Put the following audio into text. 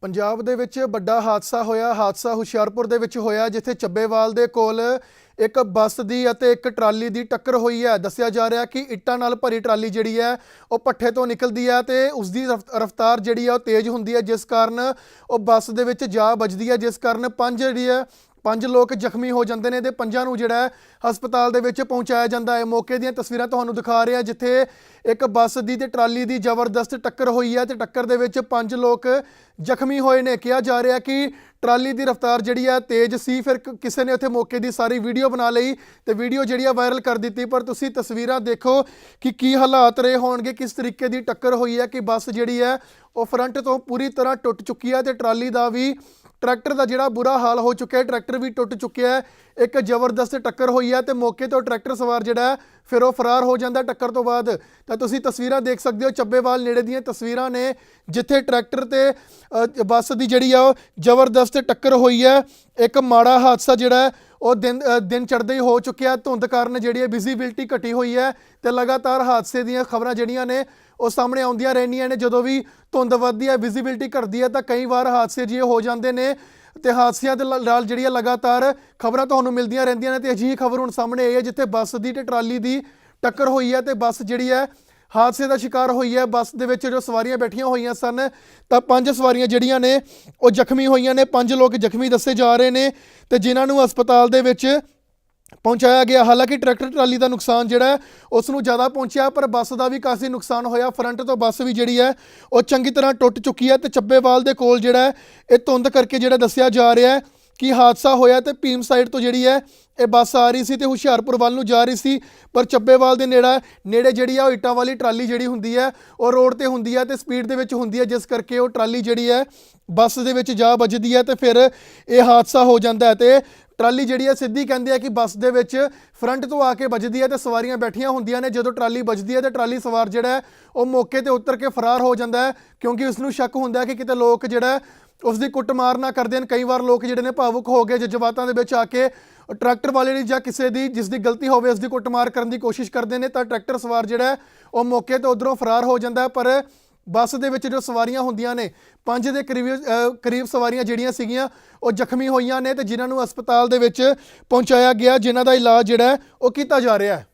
ਪੰਜਾਬ ਦੇ ਵਿੱਚ ਵੱਡਾ ਹਾਦਸਾ ਹੋਇਆ। ਹਾਦਸਾ ਹੁਸ਼ਿਆਰਪੁਰ ਦੇ ਵਿੱਚ ਹੋਇਆ, ਜਿੱਥੇ ਚੱਬੇਵਾਲ ਦੇ ਕੋਲ ਇੱਕ ਬੱਸ ਦੀ ਅਤੇ ਇੱਕ ਟਰਾਲੀ ਦੀ ਟੱਕਰ ਹੋਈ ਹੈ। ਦੱਸਿਆ ਜਾ ਰਿਹਾ ਕਿ ਇੱਟਾਂ ਨਾਲ ਭਰੀ ਟਰਾਲੀ ਜਿਹੜੀ ਹੈ, ਉਹ ਪੱਠੇ ਤੋਂ ਨਿਕਲਦੀ ਹੈ ਤੇ ਉਸ ਦੀ ਰਫ- ਰਫ਼ਤਾਰ ਜਿਹੜੀ ਹੈ ਉਹ ਤੇਜ਼ ਹੁੰਦੀ ਹੈ, ਜਿਸ ਕਾਰਨ ਉਹ ਬੱਸ ਦੇ ਵਿੱਚ ਜਾ ਵੱਜਦੀ ਹੈ। ਜਿਸ ਕਾਰਨ ਪੰਜ ਜਿਹੜੀ ਹੈ ਪੰਜ ਲੋਕ ਜ਼ਖਮੀ ਹੋ ਜਾਂਦੇ ਨੇ ਤੇ ਪੰਜਾਂ ਨੂੰ ਜਿਹੜਾ ਹਸਪਤਾਲ ਦੇ ਵਿੱਚ ਪਹੁੰਚਾਇਆ ਜਾਂਦਾ ਹੈ। ਮੌਕੇ ਦੀਆਂ ਤਸਵੀਰਾਂ ਤੁਹਾਨੂੰ ਦਿਖਾ ਰਿਹਾ ਜਿੱਥੇ ਇੱਕ ਬੱਸ ਦੀ ਤੇ ਟਰਾਲੀ ਦੀ ਜ਼ਬਰਦਸਤ ਟੱਕਰ ਹੋਈ ਹੈ ਤੇ ਟੱਕਰ ਦੇ ਵਿੱਚ ਪੰਜ ਲੋਕ ਜ਼ਖਮੀ ਹੋਏ ਨੇ। ਕਿਹਾ ਜਾ ਰਿਹਾ ਕਿ ਟਰਾਲੀ ਦੀ ਰਫ਼ਤਾਰ ਜਿਹੜੀ ਹੈ ਤੇਜ਼ ਸੀ। ਫਿਰ ਕਿਸੇ ਨੇ ਉੱਥੇ ਮੌਕੇ ਦੀ ਸਾਰੀ ਵੀਡੀਓ ਬਣਾ ਲਈ ਤੇ ਵੀਡੀਓ ਜਿਹੜੀ ਆ ਵਾਇਰਲ ਕਰ ਦਿੱਤੀ। ਪਰ ਤੁਸੀਂ ਤਸਵੀਰਾਂ ਦੇਖੋ ਕਿ ਕੀ ਹਾਲਾਤ ਰਹੇ ਹੋਣਗੇ, ਕਿਸ ਤਰੀਕੇ ਦੀ ਟੱਕਰ ਹੋਈ ਹੈ ਕਿ ਬੱਸ ਜਿਹੜੀ ਹੈ ਉਹ ਫਰੰਟ ਤੋਂ ਪੂਰੀ ਤਰ੍ਹਾਂ ਟੁੱਟ ਚੁੱਕੀ ਹੈ ਤੇ ਟਰਾਲੀ ਦਾ ਵੀ ਟਰੈਕਟਰ ਦਾ ਜਿਹੜਾ ਬੁਰਾ ਹਾਲ ਹੋ ਚੁੱਕਿਆ ਹੈ, ਟਰੈਕਟਰ ਵੀ ਟੁੱਟ ਚੁੱਕਿਆ ਹੈ। ਇੱਕ ਜ਼ਬਰਦਸਤ ਟੱਕਰ ਹੋਈ ਹੈ ਤੇ ਮੌਕੇ ਤੋਂ ਟਰੈਕਟਰ ਸਵਾਰ ਜਿਹੜਾ ਫਿਰ ਉਹ ਫਰਾਰ ਹੋ ਜਾਂਦਾ ਟੱਕਰ ਤੋਂ ਬਾਅਦ। ਤਾਂ ਤੁਸੀਂ ਤਸਵੀਰਾਂ ਦੇਖ ਸਕਦੇ ਹੋ ਚੱਬੇਵਾਲ ਨੇੜੇ ਦੀਆਂ ਤਸਵੀਰਾਂ ਨੇ, ਜਿੱਥੇ ਟਰੈਕਟਰ ਤੇ ਬੱਸ ਦੀ ਜਿਹੜੀ ਆ ਉਹ ਜ਼ਬਰਦਸਤ ਟੱਕਰ ਹੋਈ ਹੈ। ਇੱਕ ਮਾੜਾ ਹਾਦਸਾ ਜਿਹੜਾ ਉਹ ਦਿਨ ਦਿਨ ਚੜ੍ਹਦੇ ਹੀ ਹੋ ਚੁੱਕਿਆ। ਧੁੰਦ ਕਾਰਨ ਜਿਹੜੀ ਹੈ ਵਿਜ਼ਿਬਿਲਟੀ ਘਟੀ ਹੋਈ ਹੈ ਤੇ ਲਗਾਤਾਰ ਹਾਦਸੇ ਦੀਆਂ ਖਬਰਾਂ ਜਿਹੜੀਆਂ ਨੇ ਉਹ ਸਾਹਮਣੇ ਆਉਂਦੀਆਂ ਰਹਿੰਦੀਆਂ ਨੇ। ਜਦੋਂ ਵੀ ਧੁੰਦ ਵੱਧਦੀ ਹੈ ਵਿਜ਼ਿਬਿਲਟੀ ਘਟਦੀ ਹੈ, ਤਾਂ ਕਈ ਵਾਰ ਹਾਦਸੇ ਜਿਹੇ ਹੋ ਜਾਂਦੇ ਨੇ ਤੇ ਹਾਦਸਿਆਂ ਦੇ ਲ- ਨਾਲ ਜਿਹੜੀਆਂ ਲਗਾਤਾਰ ਖਬਰਾਂ ਤੁਹਾਨੂੰ ਮਿਲਦੀਆਂ ਰਹਿੰਦੀਆਂ ਨੇ ਤੇ ਅਜਿਹੀ ਖਬਰ ਹੁਣ ਸਾਹਮਣੇ ਆਈ ਹੈ, ਜਿੱਥੇ ਬੱਸ ਦੀ ਤੇ ਟਰਾਲੀ ਦੀ ਟੱਕਰ ਹੋਈ ਹੈ ਤੇ ਬੱਸ ਜਿਹੜੀ ਹੈ, ਹਾਦਸੇ ਦਾ ਸ਼ਿਕਾਰ ਹੋਈ ਹੈ। ਬੱਸ ਦੇ ਵਿੱਚ ਜੋ ਸਵਾਰੀਆਂ ਬੈਠੀਆਂ ਹੋਈਆਂ ਸਨ, ਤਾਂ ਪੰਜ ਸਵਾਰੀਆਂ ਜਿਹੜੀਆਂ ਨੇ, ਉਹ ਜ਼ਖਮੀ ਹੋਈਆਂ ਨੇ। ਪੰਜ ਲੋਕ ਜ਼ਖਮੀ ਦੱਸੇ ਜਾ ਰਹੇ ਨੇ ਤੇ ਜਿਨ੍ਹਾਂ ਨੂੰ ਹਸਪਤਾਲ ਦੇ ਵਿੱਚ ਪਹੁੰਚਾਇਆ ਗਿਆ। ਹਾਲਾਂਕਿ ਟਰੈਕਟਰ ਟਰਾਲੀ ਦਾ ਨੁਕਸਾਨ ਜਿਹੜਾ ਉਸ ਨੂੰ ਜ਼ਿਆਦਾ ਪਹੁੰਚਿਆ, ਪਰ ਬੱਸ ਦਾ ਵੀ ਕਾਫੀ ਨੁਕਸਾਨ ਹੋਇਆ। ਫਰੰਟ ਤੋਂ ਬੱਸ ਵੀ ਜਿਹੜੀ ਹੈ, ਉਹ ਚੰਗੀ ਤਰ੍ਹਾਂ ਟੁੱਟ ਚੁੱਕੀ ਹੈ ਤੇ ਚੱਬੇਵਾਲ ਦੇ ਕੋਲ ਜਿਹੜਾ ਇਹ ਧੁੰਦ ਕਰਕੇ ਜਿਹੜਾ ਦੱਸਿਆ ਜਾ ਰਿਹਾ ਹੈ ਕਿ ਹਾਦਸਾ ਹੋਇਆ ਤੇ ਭੀਮ ਸਾਈਡ ਤੋਂ ਜਿਹੜੀ ਹੈ, ਇਹ ਬੱਸ ਆ ਰਹੀ ਸੀ ਤੇ ਹੁਸ਼ਿਆਰਪੁਰ ਵੱਲ ਨੂੰ ਜਾ ਰਹੀ ਸੀ। ਪਰ ਚੱਬੇਵਾਲ ਦੇ ਨੇੜਾ, ਨੇੜੇ ਜਿਹੜੀ ਆ, ਉਹ ਇੱਟਾਂ ਵਾਲੀ ਟਰਾਲੀ ਜਿਹੜੀ ਹੁੰਦੀ ਹੈ, ਉਹ ਰੋਡ ਤੇ ਹੁੰਦੀ ਹੈ ਤੇ ਸਪੀਡ ਦੇ ਵਿੱਚ ਹੁੰਦੀ ਹੈ, ਜਿਸ ਕਰਕੇ ਉਹ ਟਰਾਲੀ ਜਿਹੜੀ ਹੈ, ਬੱਸ ਦੇ ਵਿੱਚ ਜਾ ਵੱਜਦੀ ਹੈ ਤੇ ਫਿਰ ਇਹ ਹਾਦਸਾ ਹੋ ਜਾਂਦਾ ਹੈ ਤੇ ਟਰਾਲੀ ਜਿਹੜੀ ਹੈ ਸਿੱਧੀ ਕਹਿੰਦੇ ਆ ਕਿ ਬੱਸ ਦੇ ਵਿੱਚ ਫਰੰਟ ਤੋਂ ਆ ਕੇ ਵੱਜਦੀ ਹੈ ਤੇ ਸਵਾਰੀਆਂ ਬੈਠੀਆਂ ਹੁੰਦੀਆਂ ਨੇ। ਜਦੋਂ ਟਰਾਲੀ ਵੱਜਦੀ ਹੈ ਤੇ ਟਰਾਲੀ ਸਵਾਰ ਜਿਹੜਾ ਹੈ ਉਹ ਮੌਕੇ ਤੇ ਉਤਰ ਕੇ ਫਰਾਰ ਹੋ ਜਾਂਦਾ ਹੈ ਕਿਉਂਕਿ ਉਸ ਨੂੰ ਸ਼ੱਕ ਹੁੰਦਾ ਹੈ ਕਿ ਕਿਤੇ ਲੋਕ ਜਿਹੜਾ ਹੈ, ਉਸ ਦੀ ਕੁੱਟਮਾਰ ਨਾ ਕਰਦੇ ਦੇਣ ਕਈ ਵਾਰ ਲੋਕ ਜਿਹੜੇ ਨੇ ਭਾਵੁਕ ਹੋ ਕੇ ਜਜ਼ਬਾਤਾਂ ਦੇ ਵਿੱਚ ਆ ਕੇ ਟਰੈਕਟਰ ਵਾਲੇ ਦੀ ਜਾਂ ਕਿਸੇ ਦੀ ਜਿਸ ਦੀ ਗਲਤੀ ਹੋਵੇ ਉਸ ਦੀ ਕੁੱਟਮਾਰ ਕਰਨ ਦੀ ਕੋਸ਼ਿਸ਼ ਕਰਦੇ ਨੇ ਤਾਂ ਟਰੈਕਟਰ ਸਵਾਰ ਜਿਹੜਾ ਉਹ ਮੌਕੇ ਤੇ ਉਧਰੋਂ ਫਰਾਰ ਹੋ ਜਾਂਦਾ ਪਰ ਬੱਸ ਦੇ ਵਿੱਚ ਜੋ ਸਵਾਰੀਆਂ ਹੁੰਦੀਆਂ ਨੇ, ਪੰਜ ਦੇ ਕਰੀਬ ਕਰੀਬ ਸਵਾਰੀਆਂ ਜਿਹੜੀਆਂ ਸੀਗੀਆਂ, ਉਹ ਜ਼ਖਮੀ ਹੋਈਆਂ ਨੇ ਤੇ ਜਿਨ੍ਹਾਂ ਨੂੰ ਹਸਪਤਾਲ ਦੇ ਵਿੱਚ ਪਹੁੰਚਾਇਆ ਗਿਆ, ਜਿਨ੍ਹਾਂ ਦਾ ਇਲਾਜ ਜਿਹੜਾ ਉਹ ਕੀਤਾ ਜਾ ਰਿਹਾ ਹੈ।